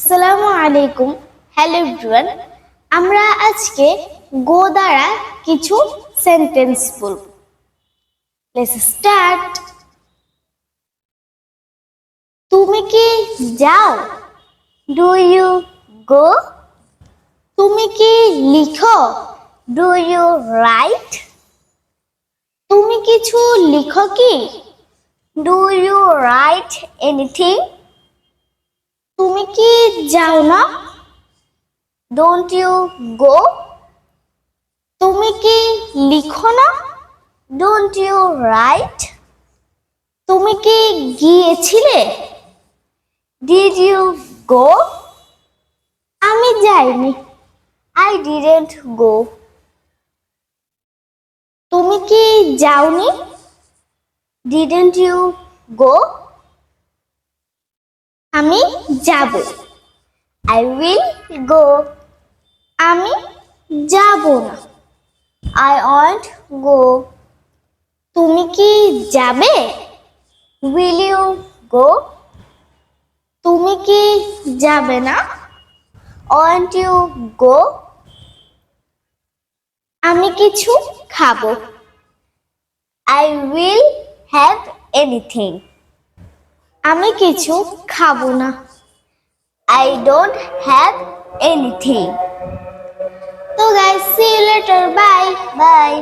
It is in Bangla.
আসসালামু আলাইকুম। হ্যালো এভরিওয়ান আমরা আজকে গো দ্বারা কিছু সেন্টেন্স বলব। লেটস স্টার্ট তুমি কি যাও? ডু ইউ গো তুমি কি লিখো? ডু ইউ রাইট তুমি কিছু লিখো কি? ডু ইউ রাইট এনিথিং তুমি কি যাও না? ডোন্ট ইউ গো তুমি কি লিখো না? ডোন্ট ইউ রাইট তুমি কি গিয়েছিলে? ডিড ইউ গো আমি যাইনি। আই ডিডেন্ট গো তুমি কি যাওনি? ডিডেন্ট ইউ গো আমি যাব। আই উইল গো আমি যাব না। আই ওয়ান্ট গো তুমি কি যাবে? উইল ইউ গো তুমি কি যাবে না? ওয়ান্ট ইউ গো আমি কিছু খাব। আই উইল হ্যাভ এনিথিং আমি কিছু খাব না। I don't have anything. So guys, see you later. Bye. Bye.